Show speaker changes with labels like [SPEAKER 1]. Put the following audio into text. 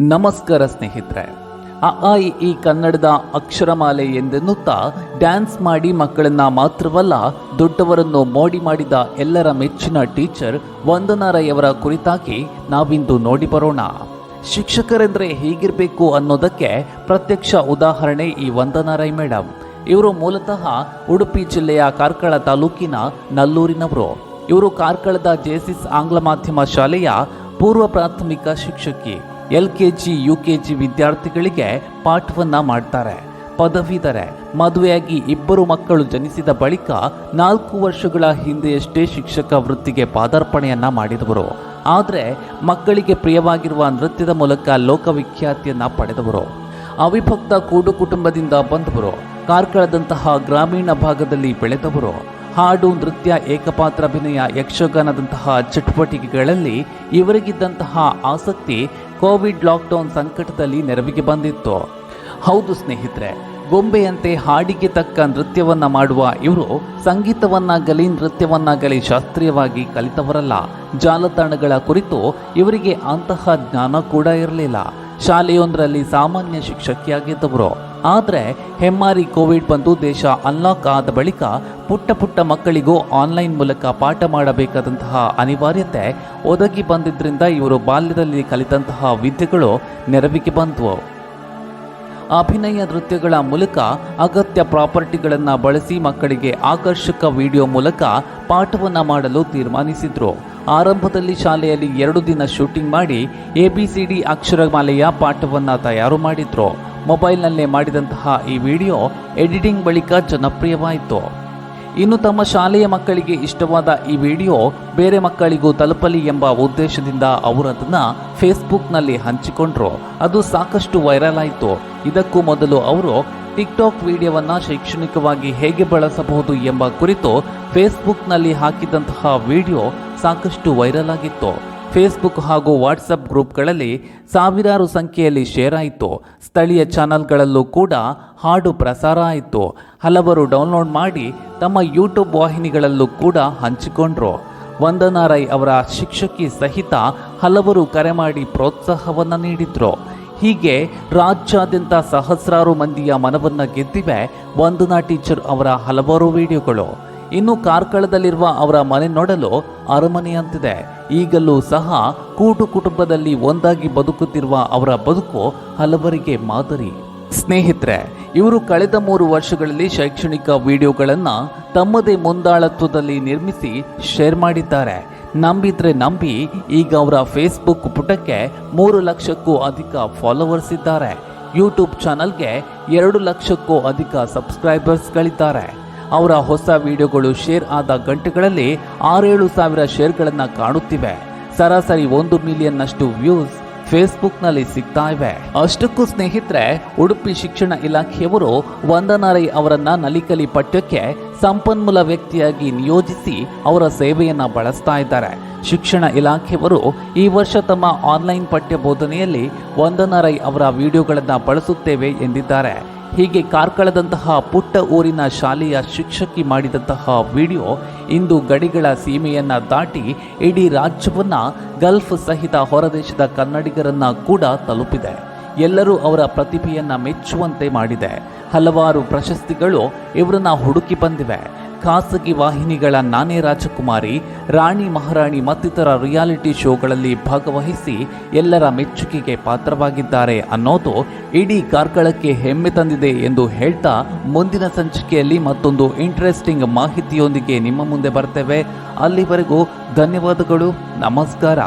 [SPEAKER 1] ನಮಸ್ಕಾರ ಸ್ನೇಹಿತರೆ. ಅ ಆ, ಈ ಕನ್ನಡದ ಅಕ್ಷರಮಾಲೆ ಎಂದೆನ್ನುತ್ತಾ ಡ್ಯಾನ್ಸ್ ಮಾಡಿ ಮಕ್ಕಳನ್ನ ಮಾತ್ರವಲ್ಲ, ದೊಡ್ಡವರನ್ನು ಮೋಡಿ ಮಾಡಿದ ಎಲ್ಲರ ಮೆಚ್ಚಿನ ಟೀಚರ್ ವಂದನಾ ರೈ ಅವರ ಕುರಿತಾಗಿ ನಾವಿಂದು ನೋಡಿ ಬರೋಣ. ಶಿಕ್ಷಕರೆಂದರೆ ಹೀಗಿರಬೇಕು ಅನ್ನೋದಕ್ಕೆ ಪ್ರತ್ಯಕ್ಷ ಉದಾಹರಣೆ ಈ ವಂದನಾ ರೈ ಮೇಡಮ್ ಇವರು ಮೂಲತಃ ಉಡುಪಿ ಜಿಲ್ಲೆಯ ಕಾರ್ಕಳ ತಾಲೂಕಿನ ನಲ್ಲೂರಿನವರು. ಇವರು ಕಾರ್ಕಳದ ಜೆಸಿಸ್ ಆಂಗ್ಲ ಮಾಧ್ಯಮ ಶಾಲೆಯ ಪೂರ್ವ ಪ್ರಾಥಮಿಕ ಶಿಕ್ಷಕಿ. L K G U K G ವಿದ್ಯಾರ್ಥಿಗಳಿಗೆ ಪಾಠವನ್ನು ಮಾಡ್ತಾರೆ. ಪದವೀಧರೆ, ಮದುವೆಯಾಗಿ ಇಬ್ಬರು ಮಕ್ಕಳು ಜನಿಸಿದ ಬಳಿಕ ನಾಲ್ಕು ವರ್ಷಗಳ ಹಿಂದೆಯಷ್ಟೇ ಶಿಕ್ಷಕ ವೃತ್ತಿಗೆ ಪಾದಾರ್ಪಣೆಯನ್ನು ಮಾಡಿದವರು. ಆದರೆ, ಮಕ್ಕಳಿಗೆ ಪ್ರಿಯವಾಗಿರುವ ನೃತ್ಯದ ಮೂಲಕ ಲೋಕವಿಖ್ಯಾತಿಯನ್ನು ಪಡೆದವರು. ಅವಿಭಕ್ತ ಕೂಡು ಕುಟುಂಬದಿಂದ ಬಂದವರು. ಕಾರ್ಕಳದಂತಹ ಗ್ರಾಮೀಣ ಭಾಗದಲ್ಲಿ ಬೆಳೆದವರು. ಹಾಡು, ನೃತ್ಯ ಏಕಪಾತ್ರ ಅಭಿನಯ ಯಕ್ಷಗಾನದಂತಹ ಚಟುವಟಿಕೆಗಳಲ್ಲಿ ಇವರಿಗಿದ್ದಂತಹ ಆಸಕ್ತಿ ಕೋವಿಡ್ ಲಾಕ್ಡೌನ್ ಸಂಕಟದಲ್ಲಿ ನೆರವಿಗೆ ಬಂದಿತ್ತು. ಹೌದು ಸ್ನೇಹಿತರೆ, ಗೊಂಬೆಯಂತೆ ಹಾಡಿಗೆ ತಕ್ಕ ನೃತ್ಯವನ್ನ ಮಾಡುವ ಇವರು ಸಂಗೀತವನ್ನಾಗಲಿ ನೃತ್ಯವನ್ನಾಗಲಿ ಶಾಸ್ತ್ರೀಯವಾಗಿ ಕಲಿತವರಲ್ಲ. ಜಾಲತಾಣಗಳ ಕುರಿತು ಇವರಿಗೆ ಅಂತಹ ಜ್ಞಾನ ಕೂಡ ಇರಲಿಲ್ಲ. ಶಾಲೆಯೊಂದರಲ್ಲಿ ಸಾಮಾನ್ಯ ಶಿಕ್ಷಕಿಯಾಗಿದ್ದವರು. ಆದರೆ ಹೆಮ್ಮಾರಿ ಕೋವಿಡ್ ಬಂದು ದೇಶ ಅನ್ಲಾಕ್ ಆದ ಬಳಿಕ ಪುಟ್ಟ ಪುಟ್ಟ ಮಕ್ಕಳಿಗೂ ಆನ್ಲೈನ್ ಮೂಲಕ ಪಾಠ ಮಾಡಬೇಕಾದಂತಹ ಅನಿವಾರ್ಯತೆ ಒದಗಿ ಬಂದಿದ್ದರಿಂದ ಇವರು ಬಾಲ್ಯದಲ್ಲಿ ಕಲಿತಂತಹ ವಿದ್ಯೆಗಳು ನೆರವಿಗೆ ಬಂದವು. ಅಭಿನಯ ನೃತ್ಯಗಳ ಮೂಲಕ ಅಗತ್ಯ ಪ್ರಾಪರ್ಟಿಗಳನ್ನು ಬಳಸಿ ಮಕ್ಕಳಿಗೆ ಆಕರ್ಷಕ ವಿಡಿಯೋ ಮೂಲಕ ಪಾಠವನ್ನು ಮಾಡಲು ತೀರ್ಮಾನಿಸಿದರು. ಆರಂಭದಲ್ಲಿ ಶಾಲೆಯಲ್ಲಿ ಎರಡು ದಿನ ಶೂಟಿಂಗ್ ಮಾಡಿ ಎಬಿಸಿಡಿ ಅಕ್ಷರಮಾಲೆಯ ಪಾಠವನ್ನು ತಯಾರು ಮಾಡಿದ್ರು. ಮೊಬೈಲ್ನಲ್ಲೇ ಮಾಡಿದಂತಹ ಈ ವಿಡಿಯೋ ಎಡಿಟಿಂಗ್ ಬಳಿಕ ಜನಪ್ರಿಯವಾಯಿತು. ಇನ್ನು ತಮ್ಮ ಶಾಲೆಯ ಮಕ್ಕಳಿಗೆ ಇಷ್ಟವಾದ ಈ ವಿಡಿಯೋ ಬೇರೆ ಮಕ್ಕಳಿಗೂ ತಲುಪಲಿ ಎಂಬ ಉದ್ದೇಶದಿಂದ ಅವರು ಅದನ್ನು ಫೇಸ್ಬುಕ್ನಲ್ಲಿ ಹಂಚಿಕೊಂಡ್ರು. ಅದು ಸಾಕಷ್ಟು ವೈರಲ್ ಆಯಿತು. ಇದಕ್ಕೂ ಮೊದಲು ಅವರು ಟಿಕ್ಟಾಕ್ ವಿಡಿಯೋವನ್ನು ಶೈಕ್ಷಣಿಕವಾಗಿ ಹೇಗೆ ಬಳಸಬಹುದು ಎಂಬ ಕುರಿತು ಫೇಸ್ಬುಕ್ನಲ್ಲಿ ಹಾಕಿದಂತಹ ವಿಡಿಯೋ ಸಾಕಷ್ಟು ವೈರಲ್ ಆಗಿತ್ತು. ಫೇಸ್ಬುಕ್ ಹಾಗೂ ವಾಟ್ಸಪ್ ಗ್ರೂಪ್ಗಳಲ್ಲಿ ಸಾವಿರಾರು ಸಂಖ್ಯೆಯಲ್ಲಿ ಶೇರ್ ಆಯಿತು. ಸ್ಥಳೀಯ ಚಾನಲ್ಗಳಲ್ಲೂ ಕೂಡ ಹಾಡು ಪ್ರಸಾರ ಆಯಿತು. ಹಲವರು ಡೌನ್ಲೋಡ್ ಮಾಡಿ ತಮ್ಮ ಯೂಟ್ಯೂಬ್ ವಾಹಿನಿಗಳಲ್ಲೂ ಕೂಡ ಹಂಚಿಕೊಂಡ್ರು. ವಂದನಾ ರೈ ಅವರ ಶಿಕ್ಷಕಿ ಸಹಿತ ಹಲವರು ಕರೆ ಮಾಡಿ ಪ್ರೋತ್ಸಾಹವನ್ನು ನೀಡಿದ್ರು. ಹೀಗೆ ರಾಜ್ಯಾದ್ಯಂತ ಸಹಸ್ರಾರು ಮಂದಿಯ ಮನವನ್ನು ಗೆದ್ದಿವೆ. ವಂದನಾ ಟೀಚರ್ ಅವರ ಹಲವಾರು ವಿಡಿಯೋಗಳು ಇನ್ನು ಕಾರ್ಕಳದಲ್ಲಿರುವ ಅವರ ಮನೆ ನೋಡಲು ಅರಮನೆಯಂತಿದೆ. ಈಗಲೂ ಸಹ ಕೂಟು ಕುಟುಂಬದಲ್ಲಿ ಒಂದಾಗಿ ಬದುಕುತ್ತಿರುವ ಅವರ ಬದುಕು ಹಲವರಿಗೆ ಮಾದರಿ. ಸ್ನೇಹಿತರೆ, ಇವರು ಕಳೆದ ಮೂರು ವರ್ಷಗಳಲ್ಲಿ ಶೈಕ್ಷಣಿಕ ವಿಡಿಯೋಗಳನ್ನು ತಮ್ಮದೇ ಮುಂದಾಳತ್ವದಲ್ಲಿ ನಿರ್ಮಿಸಿ ಶೇರ್ ಮಾಡಿದ್ದಾರೆ. ನಂಬಿದ್ರೆ ನಂಬಿ, ಈಗ ಅವರ ಫೇಸ್ಬುಕ್ ಪುಟಕ್ಕೆ ಮೂರು ಲಕ್ಷಕ್ಕೂ ಅಧಿಕ ಫಾಲೋವರ್ಸ್ ಇದ್ದಾರೆ. ಯೂಟ್ಯೂಬ್ ಚಾನಲ್ಗೆ ಎರಡು ಲಕ್ಷಕ್ಕೂ ಅಧಿಕ ಸಬ್ಸ್ಕ್ರೈಬರ್ಸ್ಗಳಿದ್ದಾರೆ. ಅವರ ಹೊಸ ವಿಡಿಯೋಗಳು ಶೇರ್ ಆದ ಗಂಟೆಗಳಲ್ಲಿ ಆರೇಳು ಸಾವಿರ ಶೇರ್ಗಳನ್ನು ಕಾಣುತ್ತಿವೆ. ಸರಾಸರಿ ಒಂದು ಮಿಲಿಯನ್ನಷ್ಟು ವ್ಯೂಸ್ ಫೇಸ್ಬುಕ್ನಲ್ಲಿ ಸಿಗ್ತಾ ಇವೆ. ಅಷ್ಟಕ್ಕೂ ಸ್ನೇಹಿತರೆ, ಉಡುಪಿ ಶಿಕ್ಷಣ ಇಲಾಖೆಯವರು ವಂದನಾರೈ ಅವರನ್ನ ನಲಿಕಲಿ ಪಠ್ಯಕ್ಕೆ ಸಂಪನ್ಮೂಲ ವ್ಯಕ್ತಿಯಾಗಿ ನಿಯೋಜಿಸಿ ಅವರ ಸೇವೆಯನ್ನ ಬಳಸ್ತಾ ಇದ್ದಾರೆ. ಶಿಕ್ಷಣ ಇಲಾಖೆಯವರು ಈ ವರ್ಷ ತಮ್ಮ ಆನ್ಲೈನ್ ಪಠ್ಯ ಬೋಧನೆಯಲ್ಲಿ ವಂದನಾರೈ ಅವರ ವಿಡಿಯೋಗಳನ್ನು ಬಳಸುತ್ತೇವೆ ಎಂದಿದ್ದಾರೆ. ಹೀಗೆ ಕಾರ್ಕಳದಂತಹ ಪುಟ್ಟ ಊರಿನ ಶಾಲೆಯ ಶಿಕ್ಷಕಿ ಮಾಡಿದಂತಹ ವಿಡಿಯೋ ಇಂದು ಗಡಿಗಳ ಸೀಮೆಯನ್ನು ದಾಟಿ ಇಡೀ ರಾಜ್ಯವನ್ನು ಗಲ್ಫ್ ಸಹಿತ ಹೊರದೇಶದ ಕನ್ನಡಿಗರನ್ನು ಕೂಡ ತಲುಪಿದೆ. ಎಲ್ಲರೂ ಅವರ ಪ್ರತಿಭೆಯನ್ನ ಮೆಚ್ಚುವಂತೆ ಮಾಡಿದೆ. ಹಲವಾರು ಪ್ರಶಸ್ತಿಗಳು ಇವರನ್ನ ಹುಡುಕಿ ಬಂದಿವೆ. ಖಾಸಗಿ ವಾಹಿನಿಗಳ ನಾನೇ ರಾಜಕುಮಾರಿ, ರಾಣಿ ಮಹಾರಾಣಿ ಮತ್ತಿತರ ರಿಯಾಲಿಟಿ ಶೋಗಳಲ್ಲಿ ಭಾಗವಹಿಸಿ ಎಲ್ಲರ ಮೆಚ್ಚುಗೆಗೆ ಪಾತ್ರವಾಗಿದ್ದಾರೆ ಅನ್ನೋದು ಇಡೀ ಕಾರ್ಕಳಕ್ಕೆ ಹೆಮ್ಮೆ ತಂದಿದೆ ಎಂದು ಹೇಳ್ತಾ ಮುಂದಿನ ಸಂಚಿಕೆಯಲ್ಲಿ ಮತ್ತೊಂದು ಇಂಟ್ರೆಸ್ಟಿಂಗ್ ಮಾಹಿತಿಯೊಂದಿಗೆ ನಿಮ್ಮ ಮುಂದೆ ಬರ್ತೇವೆ. ಅಲ್ಲಿವರೆಗೂ ಧನ್ಯವಾದಗಳು, ನಮಸ್ಕಾರ.